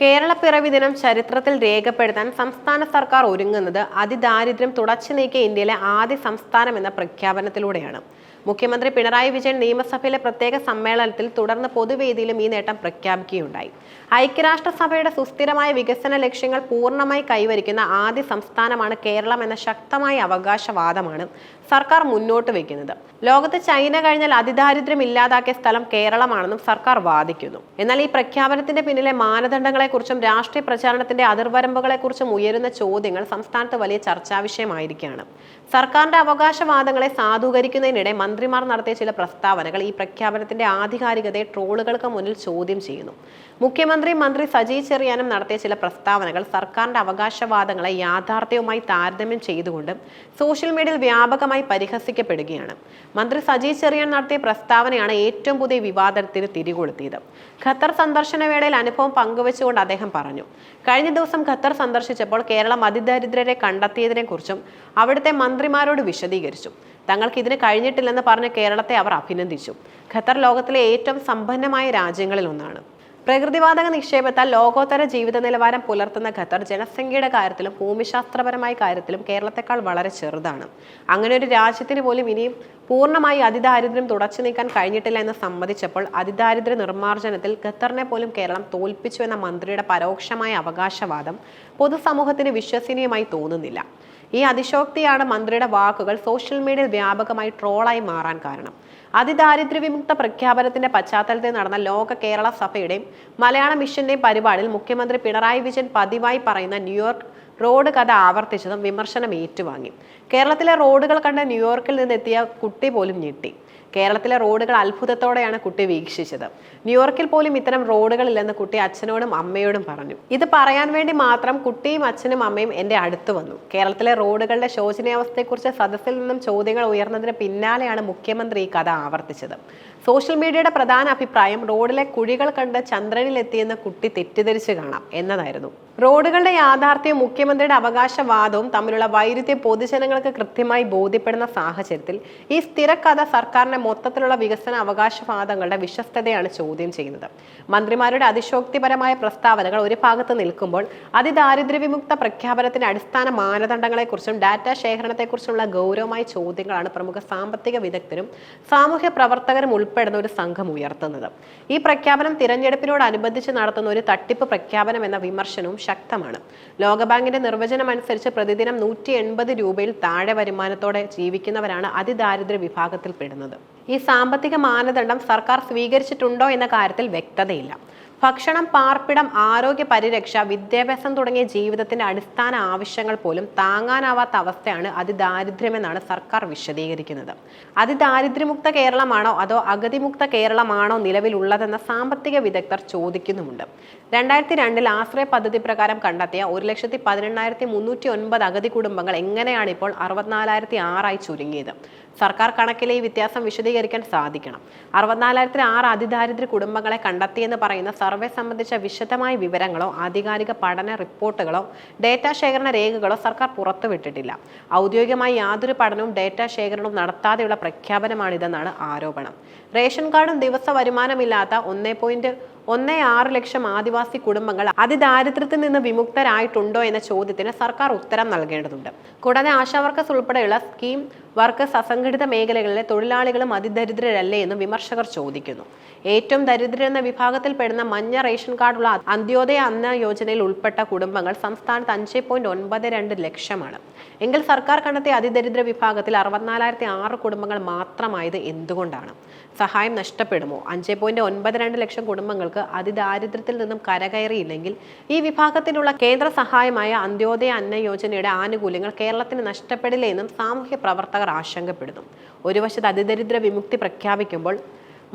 കേരള പിറവി ദിനം ചരിത്രത്തിൽ രേഖപ്പെടുത്താൻ സംസ്ഥാന സർക്കാർ ഒരുങ്ങുന്നത് അതിദാരിദ്ര്യം തുടച്ചു നീക്കിയ ഇന്ത്യയിലെ ആദ്യ സംസ്ഥാനം എന്ന പ്രഖ്യാപനത്തിലൂടെയാണ്. മുഖ്യമന്ത്രി പിണറായി വിജയൻ നിയമസഭയിലെ പ്രത്യേക സമ്മേളനത്തിൽ തുടർന്ന് പൊതുവേദിയിലും ഈ നേട്ടം പ്രഖ്യാപിക്കുകയുണ്ടായി. ഐക്യരാഷ്ട്രസഭയുടെ സുസ്ഥിരമായ വികസന ലക്ഷ്യങ്ങൾ പൂർണമായി കൈവരിക്കുന്ന ആദ്യ സംസ്ഥാനമാണ് കേരളം എന്ന ശക്തമായ അവകാശവാദമാണ് സർക്കാർ മുന്നോട്ട് വയ്ക്കുന്നത്. ലോകത്ത് ചൈന കഴിഞ്ഞാൽ അതിദാരിദ്ര്യം ഇല്ലാതാക്കിയ സ്ഥലം കേരളമാണെന്നും സർക്കാർ വാദിക്കുന്നു. എന്നാൽ ഈ പ്രഖ്യാപനത്തിന്റെ പിന്നിലെ മാനദണ്ഡങ്ങളെക്കുറിച്ചും രാഷ്ട്രീയ പ്രചാരണത്തിന്റെ അതിർവരമ്പുകളെക്കുറിച്ചും ഉയരുന്ന ചോദ്യങ്ങൾ സംസ്ഥാനത്ത് വലിയ ചർച്ചാ വിഷയമായിരിക്കുകയാണ് സർക്കാരിന്റെ അവകാശവാദങ്ങളെ സാധൂകരിക്കുന്നതിനിടെ മന്ത്രിമാർ നടത്തിയ ചില പ്രസ്താവനകൾ ഈ പ്രഖ്യാപനത്തിന്റെ ആധികാരികതയെ ട്രോളുകൾക്ക് മുന്നിൽ ചോദ്യം ചെയ്യുന്നു. മുഖ്യമന്ത്രി മന്ത്രി സജി ചെറിയാനും നടത്തിയ ചില പ്രസ്താവനകൾ സർക്കാരിന്റെ അവകാശവാദങ്ങളെ യാഥാർത്ഥ്യവുമായി താരതമ്യം ചെയ്തുകൊണ്ട് സോഷ്യൽ മീഡിയയിൽ വ്യാപകമായി പരിഹസിക്കപ്പെടുകയാണ്. മന്ത്രി സജി ചെറിയാൻ നടത്തിയ പ്രസ്താവനയാണ് ഏറ്റവും പുതിയ വിവാദത്തിന് തിരികൊളുത്തിയത്. ഖത്തർ സന്ദർശന വേളയിൽ അനുഭവം പങ്കുവെച്ചുകൊണ്ട് അദ്ദേഹം പറഞ്ഞു കഴിഞ്ഞ ദിവസം ഖത്തർ സന്ദർശിച്ചപ്പോൾ കേരളം അതിദരിദ്രരെ കണ്ടെത്തിയതിനെക്കുറിച്ചും അവിടുത്തെ മന്ത്രിമാരോട് വിശദീകരിച്ചു. തങ്ങൾക്ക് ഇതിന് കഴിഞ്ഞിട്ടില്ലെന്ന് പറഞ്ഞ് കേരളത്തെ അവർ അഭിനന്ദിച്ചു. ഖത്തർ ലോകത്തിലെ ഏറ്റവും സമ്പന്നമായ രാജ്യങ്ങളിൽ ഒന്നാണ്. പ്രകൃതിവാതക നിക്ഷേപത്താൽ ലോകോത്തര ജീവിത നിലവാരം പുലർത്തുന്ന ഖത്തർ ജനസംഖ്യയുടെ കാര്യത്തിലും ഭൂമിശാസ്ത്രപരമായ കാര്യത്തിലും കേരളത്തെക്കാൾ വളരെ ചെറുതാണ്. അങ്ങനെ ഒരു രാജ്യത്തിന് പോലും ഇനിയും പൂർണമായി അതിദാരിദ്ര്യം തുടച്ചു നീക്കാൻ കഴിഞ്ഞിട്ടില്ല എന്ന് സമ്മതിച്ചപ്പോൾ അതിദാരിദ്ര്യ നിർമ്മാർജനത്തിൽ ഖത്തറിനെ പോലും കേരളം തോൽപ്പിച്ചു എന്ന മന്ത്രിയുടെ പരോക്ഷമായ അവകാശവാദം പൊതുസമൂഹത്തിന് വിശ്വസനീയമായി തോന്നുന്നില്ല. ഈ അതിശോക്തിയാണ് മന്ത്രിയുടെ വാക്കുകൾ സോഷ്യൽ മീഡിയയിൽ വ്യാപകമായി ട്രോളായി മാറാൻ കാരണം. അതിദാരിദ്ര്യ വിമുക്ത പ്രഖ്യാപനത്തിന്റെ പശ്ചാത്തലത്തിൽ നടന്ന ലോക കേരള സഭയുടെയും മലയാള മിഷന്റെയും പരിപാടിയിൽ മുഖ്യമന്ത്രി പിണറായി വിജയൻ പതിവായി പറയുന്ന ന്യൂയോർക്ക് റോഡ് കഥ ആവർത്തിച്ചതും വിമർശനം ഏറ്റുവാങ്ങി. കേരളത്തിലെ റോഡുകൾ കണ്ട ന്യൂയോർക്കിൽ നിന്നെത്തിയ കുട്ടി പോലും ഞെട്ടി. കേരളത്തിലെ റോഡുകൾ അത്ഭുതത്തോടെയാണ് കുട്ടി വീക്ഷിച്ചത്. ന്യൂയോർക്കിൽ പോലും ഇത്തരം റോഡുകളില്ലെന്ന് കുട്ടി അച്ഛനോടും അമ്മയോടും പറഞ്ഞു. ഇത് പറയാൻ വേണ്ടി മാത്രം കുട്ടിയും അച്ഛനും അമ്മയും എന്റെ അടുത്ത് വന്നു. കേരളത്തിലെ റോഡുകളുടെ ശോചനീയാവസ്ഥയെക്കുറിച്ച് സദസ്സിൽ നിന്നും ചോദ്യങ്ങൾ ഉയർന്നതിന് പിന്നാലെയാണ് മുഖ്യമന്ത്രി ഈ കഥ ആവർത്തിച്ചത്. സോഷ്യൽ മീഡിയയുടെ പ്രധാന അഭിപ്രായം റോഡിലെ കുഴികൾ കണ്ട് ചന്ദ്രനിലെത്തിയെന്ന് കുട്ടി തെറ്റിദ്ധരിച്ചു കാണാം എന്നതായിരുന്നു. റോഡുകളുടെ യാഥാർത്ഥ്യവും മുഖ്യമന്ത്രിയുടെ അവകാശവാദവും തമ്മിലുള്ള വൈരുദ്ധ്യം പൊതുജനങ്ങൾക്ക് കൃത്യമായി ബോധ്യപ്പെടുന്ന സാഹചര്യത്തിൽ ഈ സ്ഥിരകഥ സർക്കാരിന്റെ മൊത്തത്തിലുള്ള വികസന അവകാശവാദങ്ങളുടെ വിശ്വസ്തതയാണ് ചോദ്യം ചെയ്യുന്നത്. മന്ത്രിമാരുടെ അതിശോക്തിപരമായ പ്രസ്താവനകൾ ഒരു ഭാഗത്ത് നിൽക്കുമ്പോൾ അതിദാരിദ്ര്യ വിമുക്ത പ്രഖ്യാപനത്തിന്റെ അടിസ്ഥാന മാനദണ്ഡങ്ങളെക്കുറിച്ചും ഡാറ്റ ശേഖരണത്തെക്കുറിച്ചുള്ള ഗൗരവമായ ചോദ്യങ്ങളാണ് പ്രമുഖ സാമ്പത്തിക വിദഗ്ധരും സാമൂഹ്യ പ്രവർത്തകരും ഉൾപ്പെടുന്ന ഒരു സംഘം ഉയർത്തുന്നത്. ഈ പ്രഖ്യാപനം തിരഞ്ഞെടുപ്പിനോടനുബന്ധിച്ച് നടത്തുന്ന ഒരു തട്ടിപ്പ് പ്രഖ്യാപനം എന്ന വിമർശനവും ശക്തമാണ്. ലോകബാങ്കിന്റെ നിർവചനം അനുസരിച്ച് പ്രതിദിനം നൂറ്റി രൂപയിൽ താഴെ വരുമാനത്തോടെ ജീവിക്കുന്നവരാണ് അതിദാരിദ്ര്യ വിഭാഗത്തിൽപ്പെടുന്നത് ഈ സാമ്പത്തിക മാനദണ്ഡം സർക്കാർ സ്വീകരിച്ചിട്ടുണ്ടോ എന്ന കാര്യത്തിൽ വ്യക്തതയില്ല. ഭക്ഷണം പാർപ്പിടം ആരോഗ്യ പരിരക്ഷ വിദ്യാഭ്യാസം തുടങ്ങിയ ജീവിതത്തിന്റെ അടിസ്ഥാന ആവശ്യങ്ങൾ പോലും താങ്ങാനാവാത്ത അവസ്ഥയാണ് അതിദാരിദ്ര്യമെന്നാണ് സർക്കാർ വിശദീകരിക്കുന്നത്. അതിദാരിദ്ര്യമുക്ത കേരളമാണോ അതോ അഗതിമുക്ത കേരളമാണോ നിലവിലുള്ളതെന്ന സാമ്പത്തിക വിദഗ്ധർ ചോദിക്കുന്നുമുണ്ട്. രണ്ടായിരത്തി രണ്ടിൽ ആശ്രയ പദ്ധതി പ്രകാരം കണ്ടെത്തിയ ഒരു ലക്ഷത്തി പതിനെണ്ണായിരത്തി മുന്നൂറ്റി ഒൻപത് അഗതി കുടുംബങ്ങൾ എങ്ങനെയാണ് ഇപ്പോൾ അറുപത്തിനാലായിരത്തി ആറായി ചുരുങ്ങിയത്? സർക്കാർ കണക്കിലെ ഈ വ്യത്യാസം വിശദീകരിക്കാൻ സാധിക്കണം. അറുപത്തിനാലായിരത്തി ആറ് അതിദാരിദ്ര്യ കുടുംബങ്ങളെ കണ്ടെത്തിയെന്ന് പറയുന്ന സർവേ സംബന്ധിച്ച വിശദമായ വിവരങ്ങളോ ആധികാരിക പഠന റിപ്പോർട്ടുകളോ ഡേറ്റ ശേഖരണ രേഖകളോ സർക്കാർ പുറത്തുവിട്ടിട്ടില്ല. ഔദ്യോഗികമായി യാതൊരു പഠനവും ഡേറ്റ ശേഖരണവും നടത്താതെയുള്ള പ്രഖ്യാപനമാണിതെന്നാണ് ആരോപണം. റേഷൻ കാർഡും ദിവസ വരുമാനമില്ലാത്ത ഒന്നേ പോയിന്റ് ഒന്നേ ആറ് ലക്ഷം ആദിവാസി കുടുംബങ്ങൾ അതിദാരിദ്ര്യത്തിൽ നിന്ന് വിമുക്തരായിട്ടുണ്ടോ എന്ന ചോദ്യത്തിന് സർക്കാർ ഉത്തരം നൽകേണ്ടതുണ്ട്. കൂടാതെ ആശാവർക്കേഴ്സ് ഉൾപ്പെടെയുള്ള സ്കീം വർക്കേഴ്സ് അസംഘടിത മേഖലകളിലെ തൊഴിലാളികളും അതിദരിദ്രരല്ലേ എന്ന് വിമർശകർ ചോദിക്കുന്നു. ഏറ്റവും ദരിദ്രർ എന്ന വിഭാഗത്തിൽപ്പെടുന്ന മഞ്ഞ റേഷൻ കാർഡുള്ള അന്ത്യോദയ അന്ന യോജനയിൽ ഉൾപ്പെട്ട കുടുംബങ്ങൾ സംസ്ഥാനത്ത് അഞ്ച് ലക്ഷമാണ്. എങ്കിൽ സർക്കാർ കണ്ടെത്തിയ അതിദരിദ്ര വിഭാഗത്തിൽ അറുപത്തിനാലായിരത്തി ആറ് കുടുംബങ്ങൾ മാത്രമായത് എന്തുകൊണ്ടാണ്? സഹായം നഷ്ടപ്പെടുമോ? അഞ്ച് പോയിന്റ് ഒൻപത് രണ്ട് ലക്ഷം കുടുംബങ്ങൾക്ക് അതിദാരിദ്ര്യത്തിൽ നിന്നും കരകയറിയില്ലെങ്കിൽ ഈ വിഭാഗത്തിനുള്ള കേന്ദ്ര സഹായമായ അന്ത്യോദയ അന്ന യോജനയുടെ ആനുകൂല്യങ്ങൾ കേരളത്തിന് നഷ്ടപ്പെടില്ലേ എന്നും സാമൂഹ്യ പ്രവർത്തകർ ആശങ്കപ്പെടുന്നു. ഒരു വശത്ത് അതിദരിദ്ര വിമുക്തി പ്രഖ്യാപിക്കുമ്പോൾ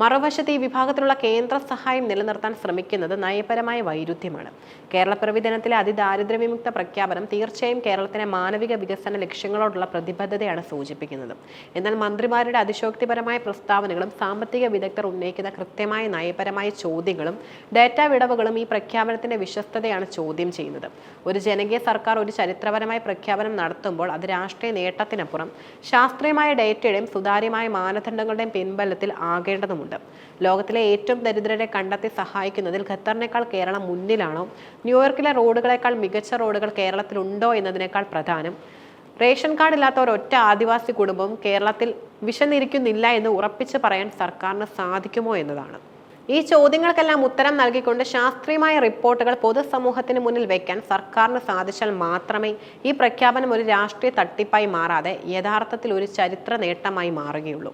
മറുവശത്ത് ഈ വിഭാഗത്തിലുള്ള കേന്ദ്ര സഹായം നിലനിർത്താൻ ശ്രമിക്കുന്നത് നയപരമായ വൈരുദ്ധ്യമാണ്. കേരളപ്പിറവി ദിനത്തിലെ അതിദാരിദ്ര്യ വിമുക്ത പ്രഖ്യാപനം തീർച്ചയായും കേരളത്തിലെ മാനവിക വികസന ലക്ഷ്യങ്ങളോടുള്ള പ്രതിബദ്ധതയാണ് സൂചിപ്പിക്കുന്നത്. എന്നാൽ മന്ത്രിമാരുടെ അതിശോക്തിപരമായ പ്രസ്താവനകളും സാമ്പത്തിക വിദഗ്ധർ ഉന്നയിക്കുന്ന കൃത്യമായ നയപരമായ ചോദ്യങ്ങളും ഡാറ്റ വിടവുകളും ഈ പ്രഖ്യാപനത്തിന്റെ വിശ്വസ്തതയാണ് ചോദ്യം ചെയ്യുന്നത്. ഒരു ജനകീയ സർക്കാർ ഒരു ചരിത്രപരമായ പ്രഖ്യാപനം നടത്തുമ്പോൾ അത് രാഷ്ട്രീയ നേട്ടത്തിനപ്പുറം ശാസ്ത്രീയമായ ഡേറ്റയുടെയും സുതാര്യമായ മാനദണ്ഡങ്ങളുടെയും പിൻബലത്തിൽ ആകേണ്ടതുണ്ട്. ചോദ്യമുണ്ട് ലോകത്തിലെ ഏറ്റവും ദരിദ്രരെ കണ്ടെത്തി സഹായിക്കുന്നതിൽ ഖത്തറിനേക്കാൾ കേരളം മുന്നിലാണോ? ന്യൂയോർക്കിലെ റോഡുകളേക്കാൾ മികച്ച റോഡുകൾ കേരളത്തിലുണ്ടോ എന്നതിനേക്കാൾ പ്രധാനം? റേഷൻ കാർഡ് ഇല്ലാത്ത ഒരൊറ്റ ആദിവാസി കുടുംബം കേരളത്തിൽ വിശന്നിരിക്കുന്നില്ല എന്ന് ഉറപ്പിച്ച് പറയാൻ സർക്കാരിന് സാധിക്കുമോ എന്നതാണ്. ഈ ചോദ്യങ്ങൾക്കെല്ലാം ഉത്തരം നൽകിക്കൊണ്ട് ശാസ്ത്രീയമായ റിപ്പോർട്ടുകൾ പൊതുസമൂഹത്തിന് മുന്നിൽ വെക്കാൻ സർക്കാരിന് സാധിച്ചാൽ മാത്രമേ ഈ പ്രഖ്യാപനം ഒരു രാഷ്ട്രീയ തട്ടിപ്പായി മാറാതെ യഥാർത്ഥത്തിൽ ഒരു ചരിത്ര നേട്ടമായി മാറുകയുള്ളൂ.